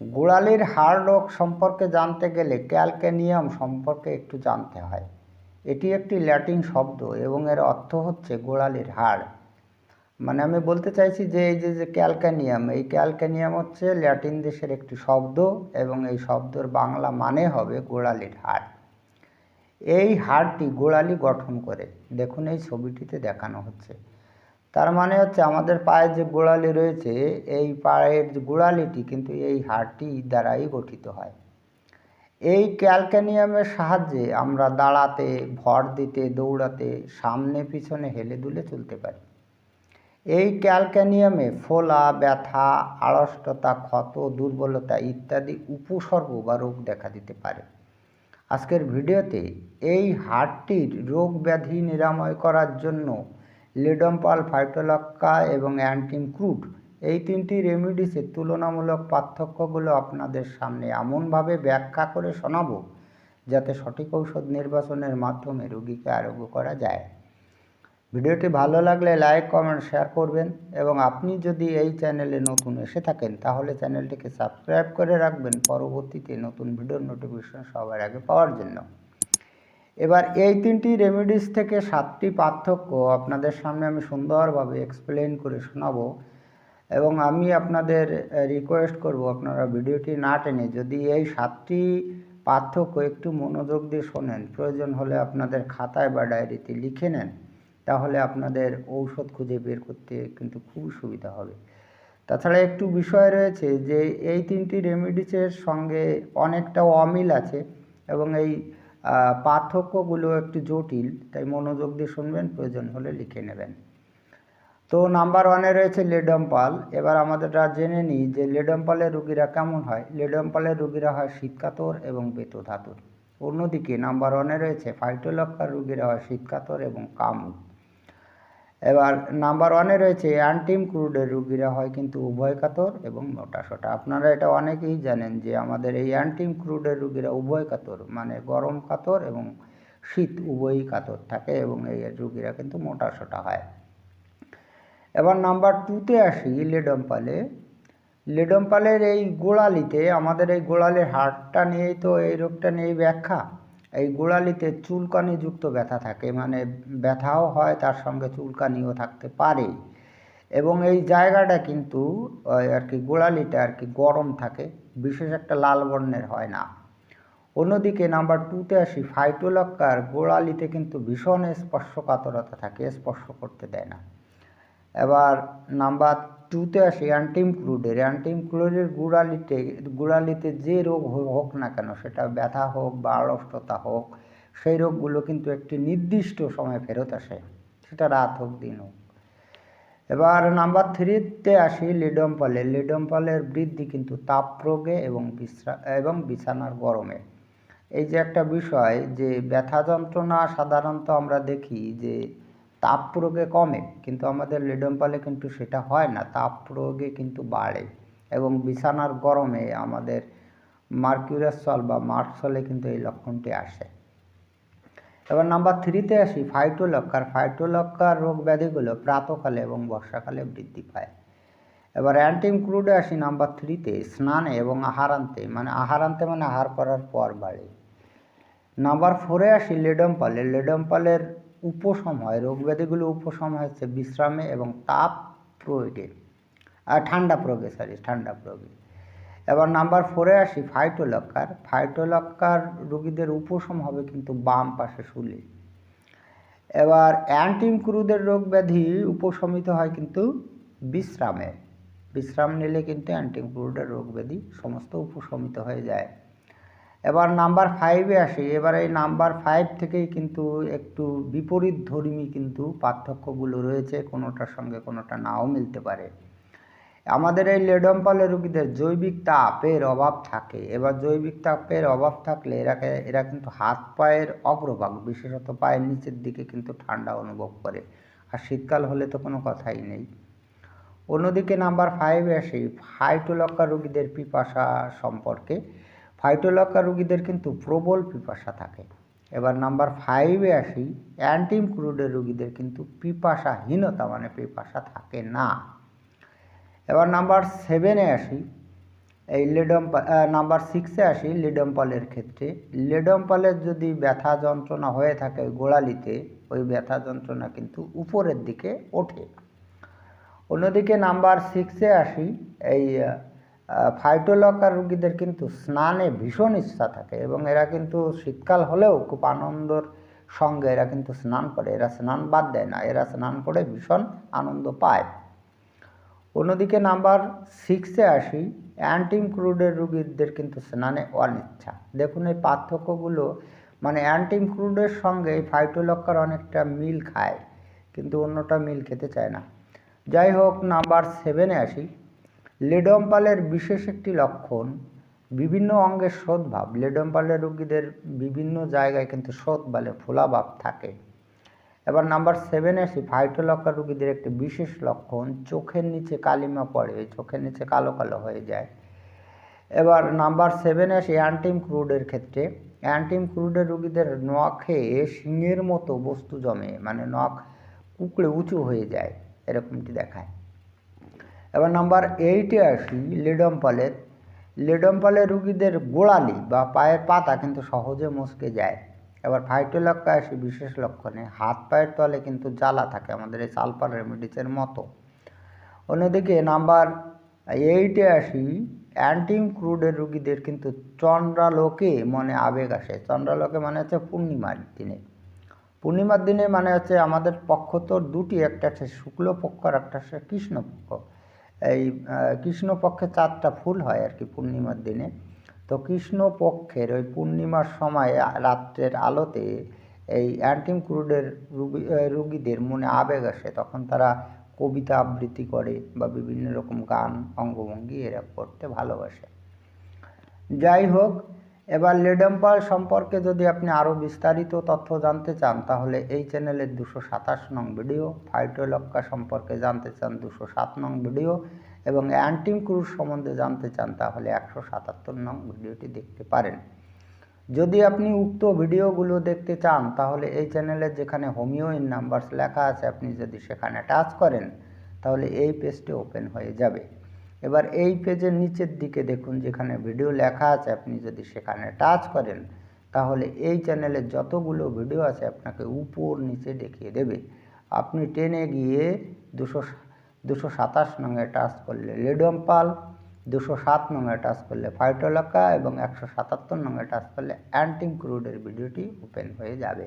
গোড়ালির হাড় রোগ সম্পর্কে জানতে গেলে ক্যালকেনিয়াম সম্পর্কে একটু জানতে হয়। এটি একটি ল্যাটিন শব্দ এবং এর অর্থ হচ্ছে গোড়ালির হাড়। মানে আমি বলতে চাইছি যে, এই যে যে ক্যালকানিয়াম, এই ক্যালকানিয়াম হচ্ছে ল্যাটিন দেশের একটি শব্দ এবং এই শব্দর বাংলা মানে হবে গোড়ালির হাড়। এই হাড়টি গোড়ালি গঠন করে। দেখুন, এই ছবিটিতে দেখানো হচ্ছে। তার মানে হচ্ছে আমাদের পায়ের যে গোড়ালি রয়েছে, এই পায়ের যে গোড়ালিটি কিন্তু এই হাড়টি দ্বারাই গঠিত হয়। এই ক্যালকানিয়ামের সাহায্যে আমরা দাঁড়াতে, ভর দিতে, দৌড়াতে, সামনে পিছনে হেলে দুলে চলতে পারি। এই ক্যালকানিয়ামে ফোলা, ব্যথা, আড়ষ্টতা, ক্ষত, দুর্বলতা ইত্যাদি উপসর্গ বা রোগ দেখা দিতে পারে। আজকের ভিডিওতে এই হাড়টির রোগ ব্যাধি নিরাময় করার জন্য লিডম্পাল ফাইটোলক্কা এবং অ্যান্টিম ক্রুড, এই তিনটি রেমিডিসের তুলনামূলক পার্থক্যগুলো আপনাদের সামনে এমনভাবে ব্যাখ্যা করে শোনাবো যাতে সঠিক ঔষধ নির্বাচনের মাধ্যমে রোগীকে আরোগ্য করা যায়। ভিডিওটি ভালো লাগলে লাইক, কমেন্ট, শেয়ার করবেন এবং আপনি যদি এই চ্যানেলে নতুন এসে থাকেন তাহলে চ্যানেলটিকে সাবস্ক্রাইব করে রাখবেন। পরবর্তীতে নতুন ভিডিওর নোটিফিকেশন সবার আগে পাওয়ার জন্য। এবার এই তিনটি রেমেডিস থেকে সাতটি পার্থক্য আপনাদের সামনে আমি সুন্দরভাবে এক্সপ্লেন করে শোনাবো এবং আমি আপনাদের রিকোয়েস্ট করব আপনারা ভিডিওটি না টেনে যদি এই সাতটি পার্থক্য একটু মনোযোগ দিয়ে শোনেন, প্রয়োজন হলে আপনাদের খাতায় বা ডায়েরিতে লিখে নেন, তাহলে আপনাদের ঔষধ খুঁজে বের করতে কিন্তু খুবই সুবিধা হবে। তাছাড়া একটু বিষয় রয়েছে যে এই তিনটি রেমিডিসের সঙ্গে অনেকটা অমিল আছে এবং এই পার্থক্যগুলো একটু জটিল, তাই মনোযোগ দিয়ে শুনবেন, প্রয়োজন হলে লিখে নেবেন। তো নাম্বার ওয়ানে রয়েছে লেডম্পাল। এবার আমাদেরটা জেনে নিই যে লেডম্পালের রুগীরা কেমন হয়। লেডম্পালের রুগীরা হয় শীতকাতর এবং বেতধাতুর। অন্যদিকে নাম্বার ওয়ানে রয়েছে ফাইটোলক্কার রুগীরা হয় শীতকাতর এবং কামুক এবার নাম্বার ওয়ানে রয়েছে অ্যান্টিম ক্রুডের রুগীরা হয় কিন্তু উভয় কাতর এবং মোটাসোটা আপনারা এটা অনেকেই জানেন যে আমাদের এই অ্যান্টিম ক্রুডের রুগীরা উভয় কাতর মানে গরম কাতর এবং শীত উভয়ই কাতর থাকে এবং এই রুগীরা কিন্তু মোটাসোটা হয়। এবার নাম্বার টুতে আসি লেডম্পালে। লেডম্পালের এই গোড়ালিতে, আমাদের এই গোড়ালির হাড়টা নিয়েই তো এই রোগটা নিয়েই ব্যাখ্যা। এই গোড়ালিতে চুলকানিযুক্ত ব্যথা থাকে মানে ব্যথাও হয়, তার সঙ্গে চুলকানিও থাকতে পারে। এবং এই জায়গাটা কিন্তু আর কি গোড়ালিটা আর কি গরম থাকে, বিশেষ একটা লাল বর্ণের হয় না। অন্যদিকে নাম্বার টুতে আসি ফাইটোলক্কার গোড়ালিতে কিন্তু ভীষণ স্পর্শকাতরতা থাকে, স্পর্শ করতে দেয় না। এবার নাম্বার টুতে আসি অ্যান্টিম ক্রুডের অ্যান্টিম ক্রুডের গোড়ালিতে গোড়ালিতে যে রোগ হোক না কেন, সেটা ব্যথা হোক বা আড়ষ্টতা হোক, সেই রোগগুলো কিন্তু একটি নির্দিষ্ট সময় ফেরত আসে, সেটা রাত হোক, দিন হোক। এবার নাম্বার থ্রিতে আসি লিডম্পালে। লিডম্পালের বৃদ্ধি কিন্তু তাপ প্রয়োগে এবং বিশ্রা, এবং বিছানার গরমে। এই যে একটা বিষয় যে ব্যথা যন্ত্রণা সাধারণত আমরা দেখি যে তাপ প্রয়োগে কমে, কিন্তু আমাদের লিডম্পালে কিন্তু সেটা হয় না, তাপ প্রয়োগে কিন্তু বাড়ে। এবং বিছানার গরমে আমাদের মার্কিউরাস সল বা মার্কসলে কিন্তু এই লক্ষণটি আসে। এবার নাম্বার থ্রিতে আসি, ফাইটোলক্কার। ফাইটোলক্কার রোগ ব্যাধিগুলো প্রাতকালে এবং বর্ষাকালে বৃদ্ধি পায়। এবার অ্যান্টিম ক্রুডে আসি নাম্বার থ্রিতে, স্নানে এবং আহারান্তে। মানে আহারান্তে মানে আহার করার পর বাড়ে। নাম্বার ফোরে আসি লেডম্পালে লেডম্পালের উপশম হয়। রোগ ব্যাধিগুলো উপশম হচ্ছে বিশ্রামে এবং তাপ প্রয়োগে। আর ঠান্ডা প্রয়োগে সরি ঠান্ডা প্রয়োগে। এবার নাম্বার ফোরে আসি ফাইটোলক্কার ফাইটোলক্কার রোগীদের উপশম হবে কিন্তু বাম পাশে শুলে। এবার অ্যান্টিম ক্রুদের রোগ ব্যাধি উপশমিত হয় কিন্তু বিশ্রামে। বিশ্রাম নিলে কিন্তু অ্যান্টিম ক্রুদের রোগ ব্যাধি সমস্ত উপশমিত হয়ে যায়। এবার নাম্বার ফাইভে আসি। এবার এই নাম্বার ফাইভ থেকেই কিন্তু একটু বিপরীত ধর্মী কিন্তু পার্থক্যগুলো রয়েছে, কোনোটার সঙ্গে কোনোটা নাও মিলতে পারে। আমাদের এই লেডম্পালের রুগীদের জৈবিক তাপের অভাব থাকে। এবার জৈবিক তাপের অভাব থাকলে এরাকে এরা কিন্তু হাত পায়ের অগ্রভাগ, বিশেষত পায়ের নিচের দিকে কিন্তু ঠান্ডা অনুভব করে। আর শীতকাল হলে তো কোনো কথাই নেই। অন্যদিকে নাম্বার ফাইভে আসি। ফাইটোলক্কা রুগীদের পিপাসা সম্পর্কে। ফাইটোলক্কা রোগীদের কিন্তু প্রবল পিপাসা থাকে। এবার নাম্বার ফাইভে আসি অ্যান্টিম ক্রুডের রোগীদের কিন্তু পিপাসাহীনতা মানে পিপাসা থাকে না। এবার নাম্বার সেভেনে আসি, এই লিডম্পা নাম্বার সিক্সে আসি, লিডম্পলের ক্ষেত্রে। লিডম্পলের যদি ব্যথা যন্ত্রণা হয়ে থাকে গোড়ালিতে, ওই ব্যথা যন্ত্রণা কিন্তু উপরের দিকে ওঠে। অন্যদিকে নাম্বার সিক্সে আসি, এই ফাইটোলকার রুগীদের কিন্তু স্নানে ভীষণ ইচ্ছা থাকে এবং এরা কিন্তু শীতকাল হলেও খুব আনন্দর সঙ্গে এরা কিন্তু স্নান করে। এরা স্নান বাদ দেয় না, এরা স্নান করে ভীষণ আনন্দ পায়। অন্যদিকে নাম্বার সিক্সে আসি অ্যান্টিম ক্রুডের রুগীদের কিন্তু স্নানে অনিচ্ছা। দেখুন এই পার্থক্যগুলো মানে অ্যান্টিম ক্রুডের সঙ্গে এই ফাইটোলক্কার অনেকটা মিল খায়, কিন্তু অন্যটা মিল খেতে চায় না। যাই হোক, নাম্বার সেভেনে আসি লেডম্পালের বিশেষ একটি লক্ষণ, বিভিন্ন অঙ্গের শোধভাব লেডম্পালের রুগীদের বিভিন্ন জায়গায় কিন্তু শোধ বলে ফোলাভাব থাকে। এবার নাম্বার সেভেনে আসি ফাইটোলক্কা রুগীদের একটি বিশেষ লক্ষণ, চোখের নিচে কালিমা পড়ে, চোখের নিচে কালো কালো হয়ে যায়। এবার নাম্বার সেভেনে আসি, অ্যান্টিম ক্রুডের ক্ষেত্রে। অ্যান্টিম ক্রুডের রুগীদের নখে শিঙের মতো বস্তু জমে মানে নখ কুকড়ে উঁচু হয়ে যায়, এরকমটি দেখায়। এবার নাম্বার এইটে আসি, লিডম্পলের। লিডম্পলের রুগীদের গোড়ালি বা পায়ের পাতা কিন্তু সহজে মস্কে যায়। এবার ফাইটোলক্কা আসি বিশেষ লক্ষণে। হাত পায়ের তলে কিন্তু জ্বালা থাকে আমাদের এই সালফার রেমিডিসের মতো। অন্যদিকে নাম্বার এইটে আসি অ্যান্টিম ক্রুডের রুগীদের কিন্তু চন্দ্রালোকে মনে আবেগ আসে। চন্দ্রালোকে মানে হচ্ছে পূর্ণিমার দিনে। পূর্ণিমার দিনে মানে হচ্ছে আমাদের পক্ষ তো দুটি, একটা হচ্ছে শুক্লপক্ষ আর একটা হচ্ছে কৃষ্ণপক্ষ। এই কৃষ্ণপক্ষে চারটা ফুল হয় আর কি পূর্ণিমার দিনে। তো কৃষ্ণপক্ষের ওই পূর্ণিমার সময় রাত্রের আলোতে এই অ্যান্টিম ক্রুডের রুগী রুগীদের মনে আবেগ আসে। তখন তারা কবিতা আবৃত্তি করে বা বিভিন্ন রকম গান, অঙ্গভঙ্গি এরা করতে ভালোবাসে। যাই হোক এবার লেডম্পাল সম্পর্কে যদি আপনি আরও বিস্তারিত তথ্য জানতে চান, তাহলে এই চ্যানেলের দুশো সাতাশ নং ভিডিও, ফাইটোলক্কা সম্পর্কে জানতে চান দুশো সাত নং ভিডিও, এবং অ্যান্টিম ক্রুজ সম্বন্ধে জানতে চান, তাহলে একশো সাতাত্তর নং ভিডিওটি দেখতে পারেন। যদি আপনি উক্ত ভিডিওগুলো দেখতে চান, তাহলে এই চ্যানেলের যেখানে হোমিও ইন নাম্বারস লেখা আছে, আপনি যদি সেখানে টাচ করেন, তাহলে এই পেজটি ওপেন হয়ে যাবে। এবার এই পেজের নিচের দিকে দেখুন, যেখানে ভিডিও লেখা আছে, আপনি যদি সেখানে টাচ করেন, তাহলে এই চ্যানেলের যতগুলো ভিডিও আছে, আপনাকে উপর নিচে দেখিয়ে দেবে। আপনি টেনে গিয়ে দুশো দুশো সাতাশ নঙে টাচ করলে লেডম্পাল, দুশো সাত নঙে টাচ করলে ফাইটোলাকা এবং একশো সাতাত্তর নঙে টাচ করলে অ্যান্টিং ক্রুডের ভিডিওটি ওপেন হয়ে যাবে।